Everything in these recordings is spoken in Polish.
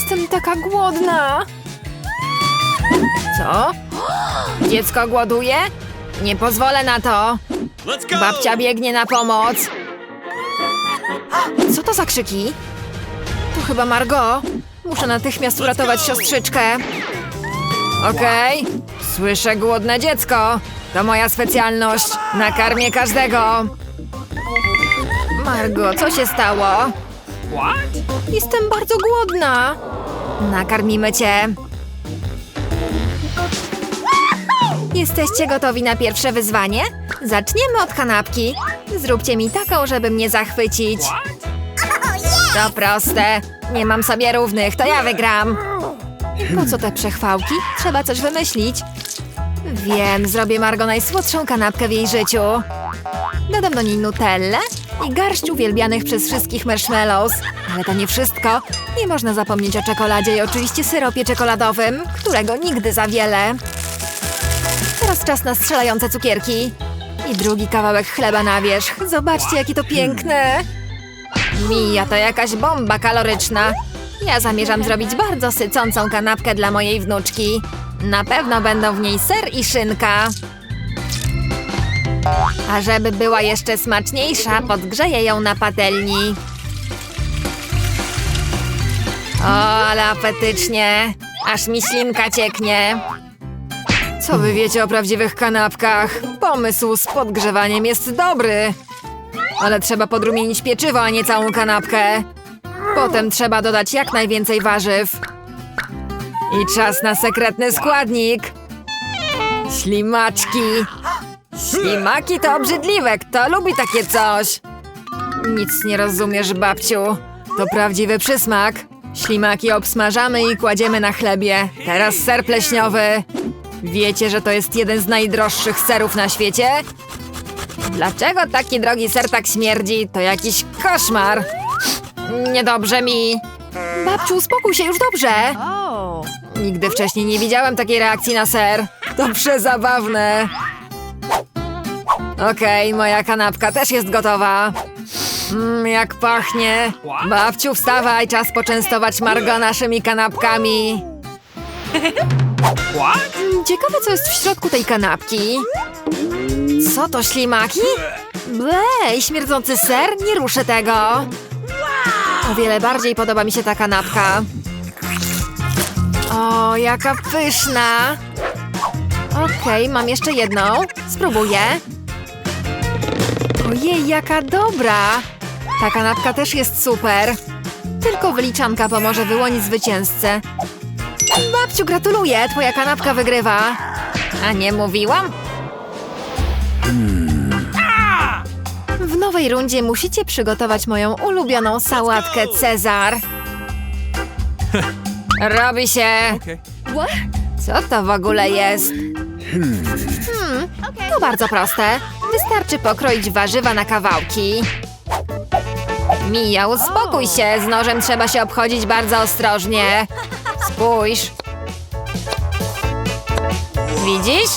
Jestem taka głodna. Co? Dziecko głoduje? Nie pozwolę na to. Babcia biegnie na pomoc. Co to za krzyki? To chyba Margot. Muszę natychmiast uratować siostrzyczkę. Okej. Słyszę głodne dziecko. To moja specjalność. Nakarmię każdego. Margot, co się stało? What? Jestem bardzo głodna. Nakarmimy cię. Jesteście gotowi na pierwsze wyzwanie? Zaczniemy od kanapki. Zróbcie mi taką, żeby mnie zachwycić. To proste. Nie mam sobie równych, to ja wygram. Po co te przechwałki? Trzeba coś wymyślić. Wiem, zrobię Margo najsłodszą kanapkę w jej życiu. Dodam do niej nutellę i garść uwielbianych przez wszystkich marshmallows. Ale to nie wszystko. Nie można zapomnieć o czekoladzie i oczywiście syropie czekoladowym, którego nigdy za wiele. Teraz czas na strzelające cukierki. I drugi kawałek chleba na wierzch. Zobaczcie, jakie to piękne. Mija, to jakaś bomba kaloryczna. Ja zamierzam zrobić bardzo sycącą kanapkę dla mojej wnuczki. Na pewno będą w niej ser i szynka. A żeby była jeszcze smaczniejsza, podgrzeję ją na patelni. O, ale apetycznie. Aż mi ślinka cieknie. Co wy wiecie o prawdziwych kanapkach? Pomysł z podgrzewaniem jest dobry. Ale trzeba podrumienić pieczywo, a nie całą kanapkę. Potem trzeba dodać jak najwięcej warzyw. I czas na sekretny składnik. Ślimaczki. Ślimaki to obrzydliwe. Kto lubi takie coś? Nic nie rozumiesz, babciu. To prawdziwy przysmak. Ślimaki obsmażamy i kładziemy na chlebie. Teraz ser pleśniowy. Wiecie, że to jest jeden z najdroższych serów na świecie? Dlaczego taki drogi ser tak śmierdzi? To jakiś koszmar. Niedobrze mi. Babciu, uspokój się, już dobrze. Nigdy wcześniej nie widziałem takiej reakcji na ser. To przezabawne. Okej, moja kanapka też jest gotowa. Mmm, jak pachnie. Babciu, wstawaj, czas poczęstować Margo naszymi kanapkami. What? Ciekawe, co jest w środku tej kanapki. Co to, ślimaki? Ble, i śmierdzący ser? Nie ruszę tego. O wiele bardziej podoba mi się ta kanapka. O, jaka pyszna. Okej, mam jeszcze jedną. Spróbuję. Ojej, jaka dobra. Ta kanapka też jest super. Tylko wyliczanka pomoże wyłonić zwycięzcę. Babciu, gratuluję! Twoja kanapka wygrywa. A nie mówiłam? W nowej rundzie musicie przygotować moją ulubioną sałatkę Cezar. Robi się! Co to w ogóle jest? Hmm, to bardzo proste. Wystarczy pokroić warzywa na kawałki. Mija, uspokój się. Z nożem trzeba się obchodzić bardzo ostrożnie. Spójrz. Widzisz?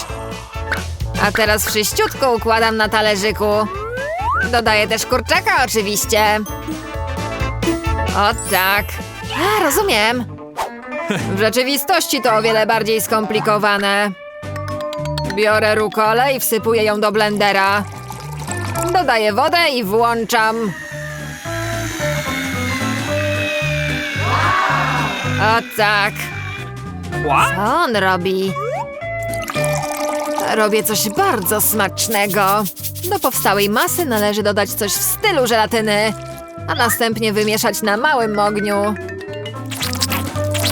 A teraz wszyściutko układam na talerzyku. Dodaję też kurczaka oczywiście. O tak. A, rozumiem. W rzeczywistości to o wiele bardziej skomplikowane. Biorę rukolę i wsypuję ją do blendera. Dodaję wodę i włączam. O tak. Co on robi? Robię coś bardzo smacznego. Do powstałej masy należy dodać coś w stylu żelatyny, a następnie wymieszać na małym ogniu.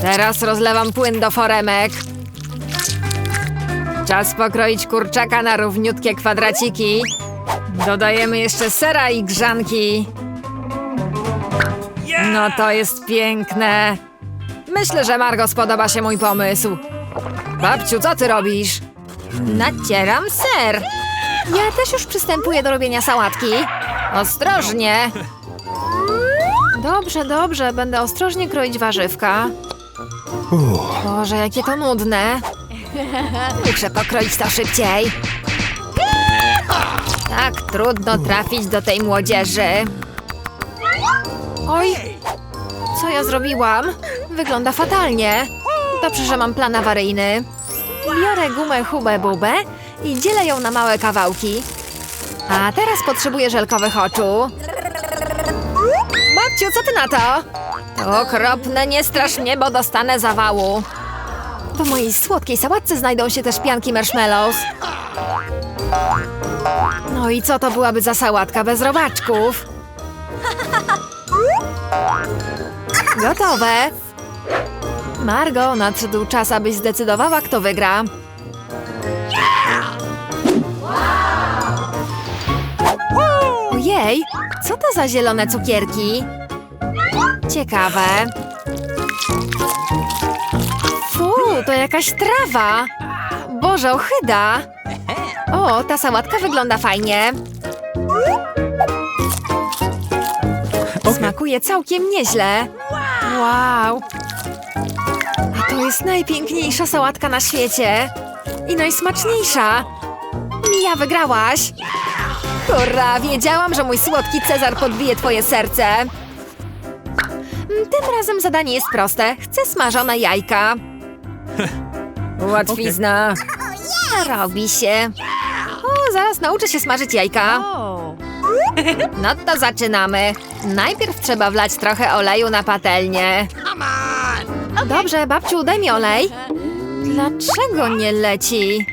Teraz rozlewam płyn do foremek. Czas pokroić kurczaka na równiutkie kwadraciki. Dodajemy jeszcze sera i grzanki. No to jest piękne. Myślę, że Margo spodoba się mój pomysł. Babciu, co ty robisz? Nacieram ser. Ja też już przystępuję do robienia sałatki. Ostrożnie. Dobrze, dobrze. Będę ostrożnie kroić warzywka. Boże, jakie to nudne. Muszę pokroić to szybciej. Tak trudno trafić do tej młodzieży. Oj, co ja zrobiłam? Wygląda fatalnie. Dobrze, że mam plan awaryjny. Biorę gumę Hubę Bubę i dzielę ją na małe kawałki. A teraz potrzebuję żelkowych oczu. Babciu, co ty na to? To okropne, nie strasz mnie, bo dostanę zawału. W mojej słodkiej sałatce znajdą się też pianki marshmallows. No i co to byłaby za sałatka bez robaczków? Gotowe. Margo, nadszedł czas, abyś zdecydowała, kto wygra. Ojej, co to za zielone cukierki? Ciekawe. To jakaś trawa. Boże, ochyda. O, ta sałatka wygląda fajnie. Smakuje całkiem nieźle. Wow. A to jest najpiękniejsza sałatka na świecie. I najsmaczniejsza. Mija, wygrałaś. Hurra, wiedziałam, że mój słodki Cezar podbije twoje serce. Mm, Tym razem zadanie jest proste. Chcę smażone jajka. Łatwizna. Robi się. O, zaraz nauczę się smażyć jajka. No to zaczynamy. Najpierw trzeba wlać trochę oleju na patelnię. Dobrze, babciu, daj mi olej. Dlaczego nie leci?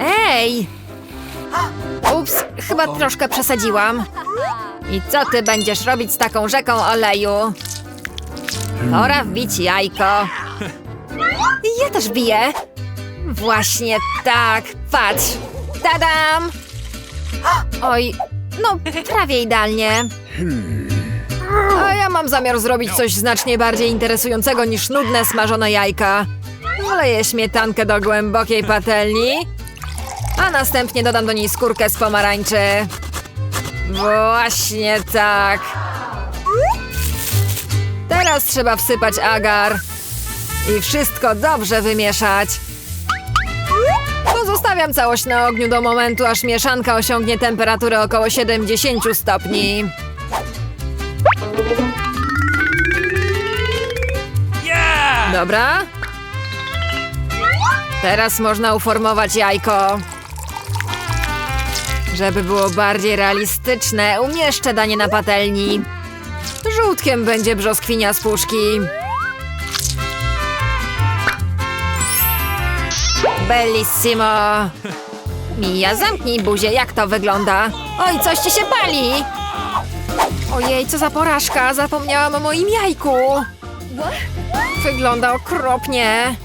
Ej! Ups, chyba troszkę przesadziłam. I co ty będziesz robić z taką rzeką oleju? Pora wbić jajko. Ja też biję. Właśnie tak, patrz. Tadam! Oj, no prawie idealnie. A ja mam zamiar zrobić coś znacznie bardziej interesującego niż nudne smażone jajka. Wleję śmietankę do głębokiej patelni, a następnie dodam do niej skórkę z pomarańczy. Właśnie tak. Teraz trzeba wsypać agar i wszystko dobrze wymieszać. Pozostawiam całość na ogniu do momentu, aż mieszanka osiągnie temperaturę około 70 stopni. Dobra. Teraz można uformować jajko. Żeby było bardziej realistyczne, umieszczę danie na patelni. Żółtkiem będzie brzoskwinia z puszki. Bellissimo! Mija, zamknij buzię, jak to wygląda? Oj, coś ci się pali! Ojej, co za porażka, zapomniałam o moim jajku! Wygląda okropnie.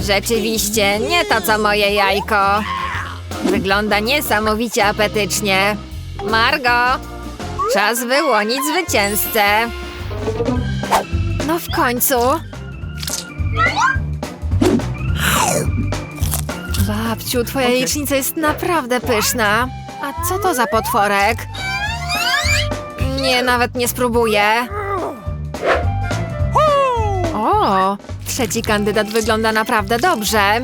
Rzeczywiście, nie to co moje jajko. Wygląda niesamowicie apetycznie. Margo, czas wyłonić zwycięzcę. No w końcu. Babciu, twoja jajecznica jest naprawdę pyszna. A co to za potworek? Nie, nawet nie spróbuję. O, trzeci kandydat wygląda naprawdę dobrze.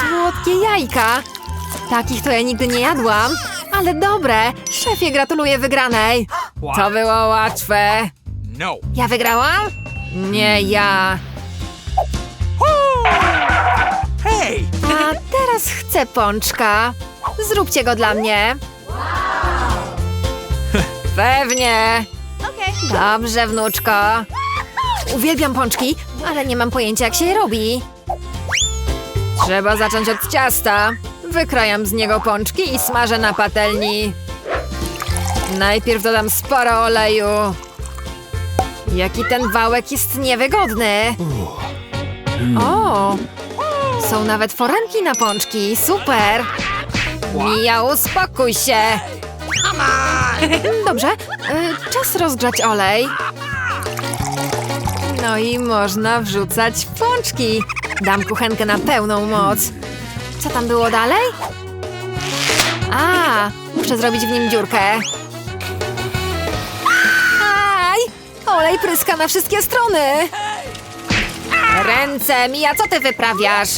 Słodkie jajka. Takich to ja nigdy nie jadłam. Ale dobre. Szefie, gratuluję wygranej. To było łatwe. No. Ja wygrałam? Nie ja. Hey! A teraz chcę pączka. Zróbcie go dla mnie. Pewnie. Dobrze, wnuczko. Uwielbiam pączki, ale nie mam pojęcia, jak się je robi. Trzeba zacząć od ciasta. Wykrajam z niego pączki i smażę na patelni. Najpierw dodam sporo oleju. Jaki ten wałek jest niewygodny. O, są nawet foremki na pączki. Super. Mija, uspokój się. Dobrze, y, czas rozgrzać olej. No i można wrzucać pączki. Dam kuchenkę na pełną moc. Co tam było dalej? A, muszę zrobić w nim dziurkę. Olej pryska na wszystkie strony. Ręce, Mija, co ty wyprawiasz?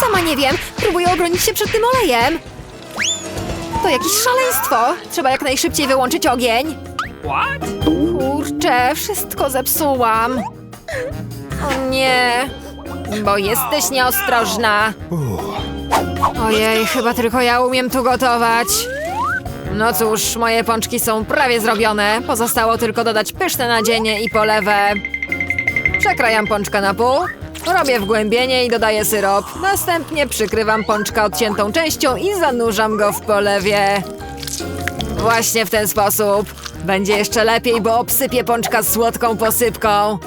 Sama nie wiem. Próbuję obronić się przed tym olejem. To jakieś szaleństwo. Trzeba jak najszybciej wyłączyć ogień. What? Kurczę, wszystko zepsułam. O nie, bo jesteś nieostrożna. Ojej, chyba tylko ja umiem tu gotować. No cóż, moje pączki są prawie zrobione. Pozostało tylko dodać pyszne nadzienie i polewę. Przekrajam pączka na pół, robię wgłębienie i dodaję syrop. Następnie przykrywam pączka odciętą częścią i zanurzam go w polewie. Właśnie w ten sposób. Będzie jeszcze lepiej, bo obsypię pączka słodką posypką.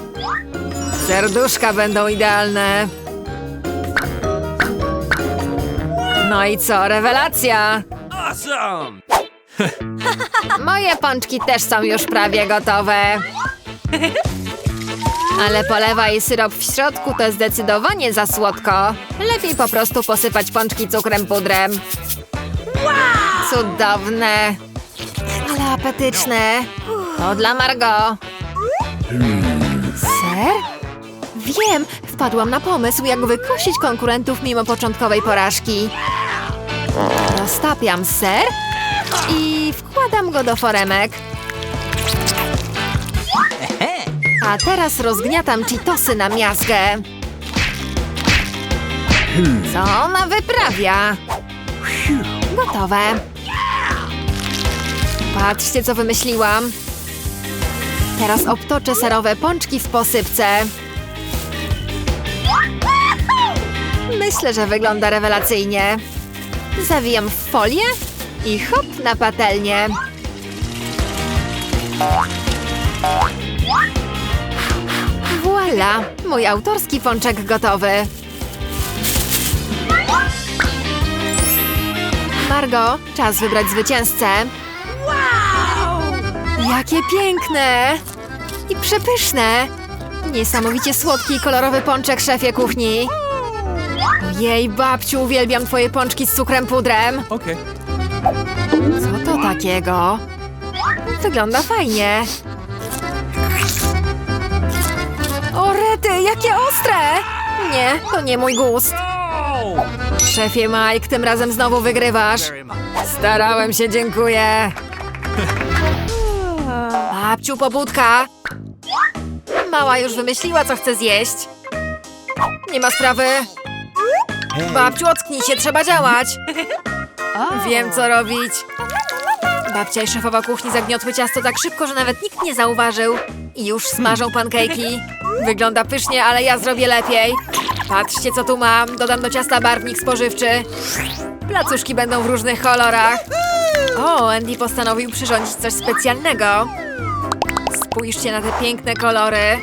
Serduszka będą idealne. No i co, rewelacja! Awesome! Moje pączki też są już prawie gotowe. Ale polewa i syrop w środku to zdecydowanie za słodko. Lepiej po prostu posypać pączki cukrem pudrem. Cudowne. Ale apetyczne. To dla Margo. Ser? Wiem, wpadłam na pomysł, jak wykosić konkurentów mimo początkowej porażki. Roztapiam ser i wkładam go do foremek. A teraz rozgniatam Cheetosy na miazgę. Co ona wyprawia? Gotowe. Patrzcie, co wymyśliłam. Teraz obtoczę serowe pączki w posypce. Myślę, że wygląda rewelacyjnie. Zawijam w folię i hop na patelnię. Voila! Mój autorski pączek gotowy. Margo, czas wybrać zwycięzcę. Jakie piękne! I przepyszne! Niesamowicie słodki i kolorowy pączek szefie kuchni. Jej, babciu, uwielbiam twoje pączki z cukrem pudrem. Okay. Co to takiego? Wygląda fajnie. O rety, jakie ostre! Nie, to nie mój gust. Szefie Mike, tym razem znowu wygrywasz. Starałem się, dziękuję. Babciu, pobudka. Mała już wymyśliła, co chce zjeść. Nie ma sprawy. Babciu, ocknij się, trzeba działać. Wiem, co robić. Babcia i szefowa kuchni zagniotły ciasto tak szybko, że nawet nikt nie zauważył. I już smażą pankejki. Wygląda pysznie, ale ja zrobię lepiej. Patrzcie, co tu mam. Dodam do ciasta barwnik spożywczy. Placuszki będą w różnych kolorach. O, Andy postanowił przyrządzić coś specjalnego. Spójrzcie na te piękne kolory.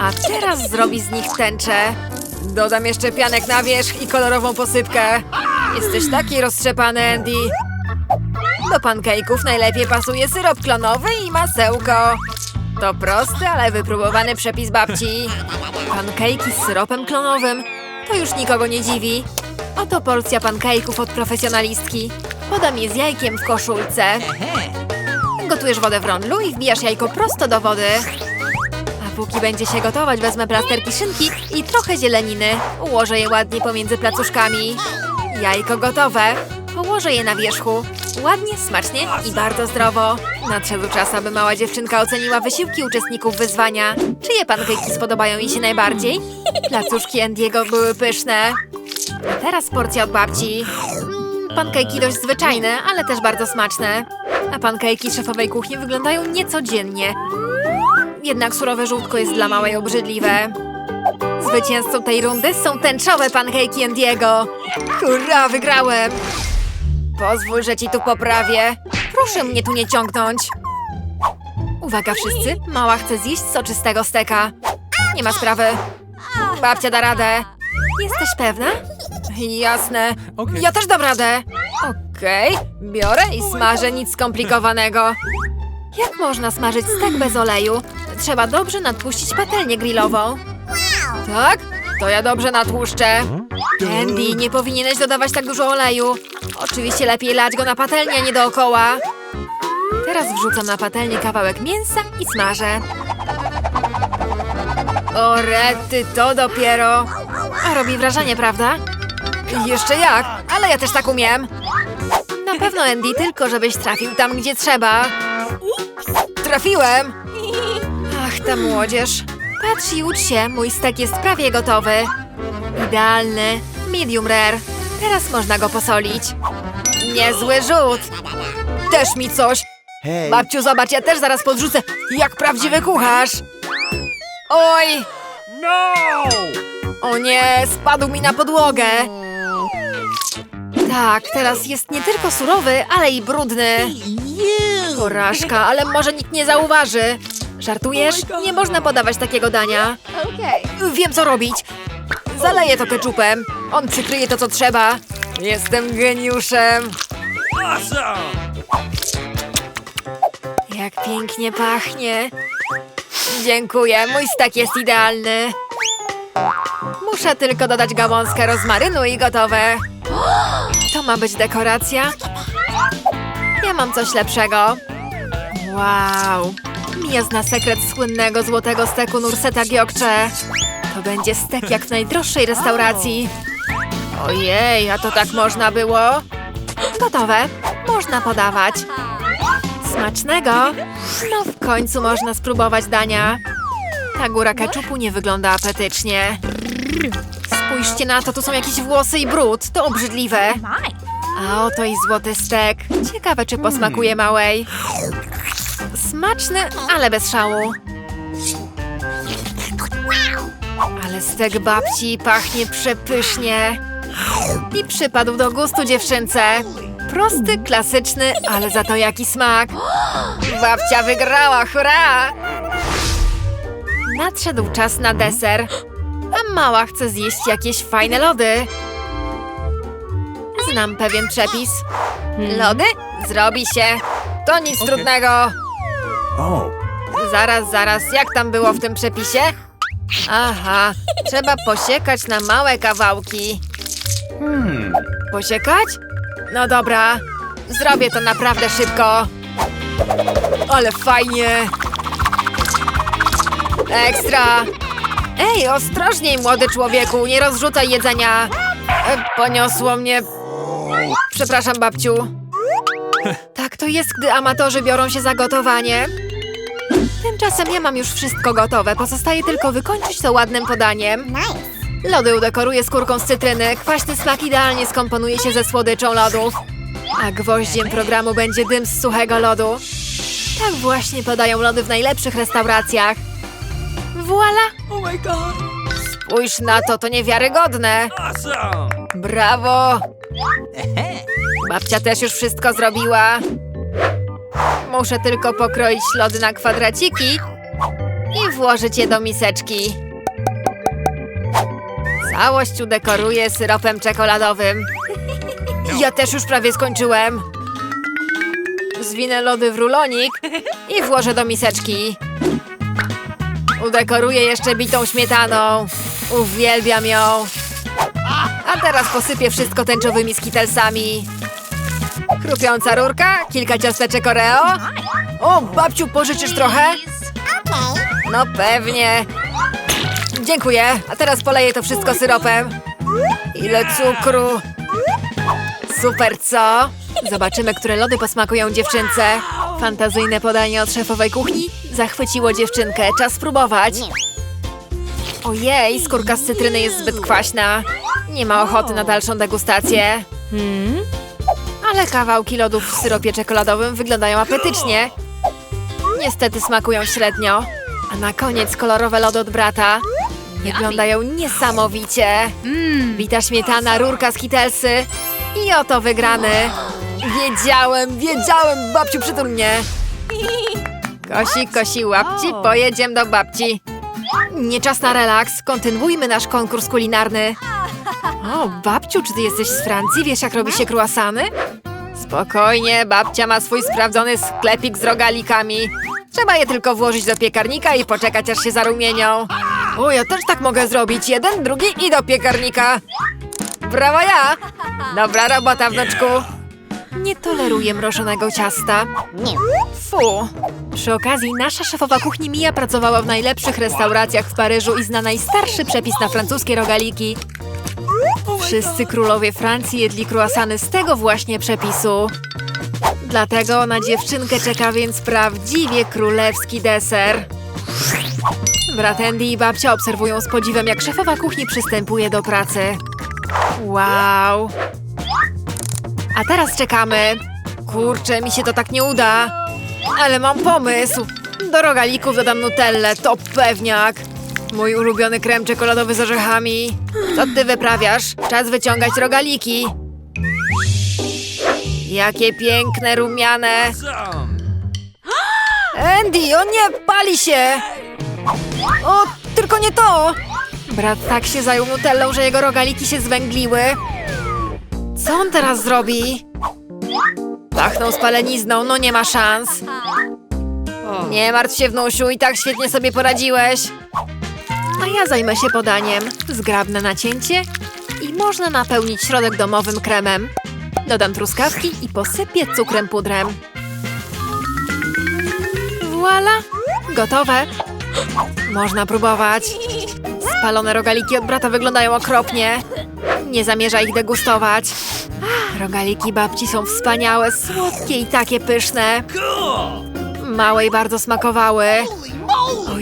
A teraz zrobi z nich tęczę. Dodam jeszcze pianek na wierzch i kolorową posypkę. Jesteś taki roztrzepany, Andy. Do pancake'ów najlepiej pasuje syrop klonowy i masełko. To prosty, ale wypróbowany przepis babci. Pancake'i z syropem klonowym. To już nikogo nie dziwi. Oto porcja pancake'ów od profesjonalistki. Podam je z jajkiem w koszulce. Gotujesz wodę w rondlu i wbijasz jajko prosto do wody. A póki będzie się gotować, wezmę plasterki szynki i trochę zieleniny. Ułożę je ładnie pomiędzy placuszkami. Jajko gotowe. Położę je na wierzchu. Ładnie, smacznie i bardzo zdrowo. Nadszedł czas, aby mała dziewczynka oceniła wysiłki uczestników wyzwania. Czyje pankejki spodobają jej się najbardziej? Placuszki Andiego były pyszne. Teraz porcja od babci. Mm, Pankejki dość zwyczajne, ale też bardzo smaczne. A pankejki szefowej kuchni wyglądają niecodziennie. Jednak surowe żółtko jest dla małej obrzydliwe. Zwycięzcą tej rundy są tęczowe pankejki Andiego. Hurra, wygrałem! Pozwól, że ci tu poprawię. Proszę mnie tu nie ciągnąć. Uwaga wszyscy, mała chce zjeść soczystego steka. Nie ma sprawy. Babcia da radę. Jesteś pewna? Jasne. Ja też dam radę. Okej, biorę i smażę, nic skomplikowanego. Jak można smażyć stek bez oleju? Trzeba dobrze nadpuścić patelnię grillową. Tak? To ja dobrze natłuszczę. Andy, nie powinieneś dodawać tak dużo oleju. Oczywiście lepiej lać go na patelnię, a nie dookoła. Teraz wrzucam na patelnię kawałek mięsa i smażę. O rety, to dopiero. A robi wrażenie, prawda? Jeszcze jak, ale ja też tak umiem. Na pewno, Andy, tylko żebyś trafił tam, gdzie trzeba. trafiłem! Ach, ta młodzież. Patrz i ucz się, mój stek jest prawie gotowy. Idealny, medium rare. Teraz można go posolić. Niezły rzut. Też mi coś. Hey. Babciu, zobacz, ja też zaraz podrzucę, jak prawdziwy kucharz. Oj, No! o nie, spadł mi na podłogę. Tak, teraz jest nie tylko surowy, ale i brudny. Porażka, ale może nikt nie zauważy. Żartujesz? Nie można podawać takiego dania. Wiem, co robić. Zaleję to keczupem. On przykryje to, co trzeba. Jestem geniuszem. Jak pięknie pachnie. Dziękuję, mój stek jest idealny. Muszę tylko dodać gałązkę rozmarynu i gotowe. To ma być dekoracja? Ja mam coś lepszego. Wow. Mia zna sekret słynnego złotego steku Nurseta Giokcze. To będzie stek jak w najdroższej restauracji. Ojej, a to tak można było? Gotowe. Można podawać. Smacznego! No w końcu można spróbować dania. Ta góra keczupu nie wygląda apetycznie. Spójrzcie na to, tu są jakieś włosy i brud. To obrzydliwe. A oto i złoty stek. Ciekawe, czy posmakuje małej. Smaczny, ale bez szału. Ale stek babci pachnie przepysznie. I przypadł do gustu dziewczynce. Prosty, klasyczny, ale za to jaki smak. Babcia wygrała, hurra! Nadszedł czas na deser. A mała chce zjeść jakieś fajne lody. Znam pewien przepis. Lody? Zrobi się. To nic trudnego. Zaraz, zaraz, jak tam było w tym przepisie? Aha, trzeba posiekać na małe kawałki. Hmm. Posiekać? No dobra, zrobię to naprawdę szybko. Ale fajnie. Ekstra. Ej, ostrożniej, młody człowieku, nie rozrzucaj jedzenia. E, Poniosło mnie. Przepraszam, babciu. Tak to jest, gdy amatorzy biorą się za gotowanie. Tymczasem ja mam już wszystko gotowe. Pozostaje tylko wykończyć to ładnym podaniem. Lody udekoruję skórką z cytryny. Kwaśny smak idealnie skomponuje się ze słodyczą lodów. A gwoździem programu będzie dym z suchego lodu. Tak właśnie podają lody w najlepszych restauracjach. Voila! Oh my god! Spójrz na to, to niewiarygodne. Awesome! Brawo! Babcia też już wszystko zrobiła. Muszę tylko pokroić lody na kwadraciki i włożyć je do miseczki. Całość udekoruję syropem czekoladowym. Ja też już prawie skończyłem. Zwinę lody w rulonik i włożę do miseczki. Udekoruję jeszcze bitą śmietaną. Uwielbiam ją. A teraz posypię wszystko tęczowymi skitelsami. Chrupiąca rurka, kilka ciasteczek Oreo. O, babciu, pożyczysz trochę? No pewnie. Dziękuję. A teraz poleję to wszystko syropem. Ile cukru. Super, co? Zobaczymy, które lody posmakują dziewczynce. Fantazyjne podanie od szefowej kuchni zachwyciło dziewczynkę. Czas spróbować. Ojej, skórka z cytryny jest zbyt kwaśna. Nie ma ochoty na dalszą degustację. Hmm? Ale kawałki lodów w syropie czekoladowym wyglądają apetycznie. Niestety smakują średnio. A na koniec kolorowe lody od brata. Wyglądają niesamowicie. Bita śmietana, rurka z kitelsy. I oto wygrany. Wiedziałem, wiedziałem, babciu przytul mnie. Kosi, kosi łapci, pojedziemy do babci. Nie czas na relaks, kontynuujmy nasz konkurs kulinarny. O, babciu, czy ty jesteś z Francji? Wiesz, jak robi się croissany? Spokojnie, babcia ma swój sprawdzony sklepik z rogalikami. Trzeba je tylko włożyć do piekarnika i poczekać, aż się zarumienią. O, ja też tak mogę zrobić. Jeden, drugi i do piekarnika. Brawo ja! Dobra robota, wnuczku. Nie toleruję mrożonego ciasta. Fu! Przy okazji, nasza szefowa kuchni Mia pracowała w najlepszych restauracjach w Paryżu i zna najstarszy przepis na francuskie rogaliki. Wszyscy królowie Francji jedli croissany z tego właśnie przepisu. Dlatego na dziewczynkę czeka więc prawdziwie królewski deser. Brat Andy i babcia obserwują z podziwem, jak szefowa kuchni przystępuje do pracy. Wow! A teraz czekamy. Kurczę, mi się to tak nie uda. Ale mam pomysł. Do rogalików dodam nutellę, to pewniak. Mój ulubiony krem czekoladowy z orzechami. Co ty wyprawiasz? Czas wyciągać rogaliki. Jakie piękne, rumiane. Andy, o nie, pali się! O, tylko nie to! Brat tak się zajął nutellą, że jego rogaliki się zwęgliły. Co on teraz zrobi? Pachnął spalenizną, no nie ma szans. Nie martw się, wnusiu, i tak świetnie sobie poradziłeś. A ja zajmę się podaniem. Zgrabne nacięcie i można napełnić środek domowym kremem. Dodam truskawki i posypię cukrem pudrem. Voila! Gotowe. Można próbować. Spalone rogaliki od brata wyglądają okropnie. Nie zamierza ich degustować. Rogaliki babci są wspaniałe, słodkie i takie pyszne. Cool. Małe i bardzo smakowały.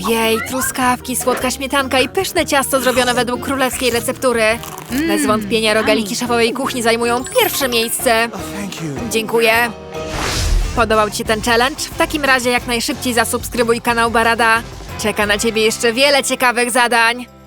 Ojej, truskawki, słodka śmietanka i pyszne ciasto zrobione według królewskiej receptury. Bez wątpienia rogaliki szefowej kuchni zajmują pierwsze miejsce. You. Dziękuję. Podobał Ci się ten challenge? W takim razie jak najszybciej zasubskrybuj kanał Barada. Czeka na Ciebie jeszcze wiele ciekawych zadań.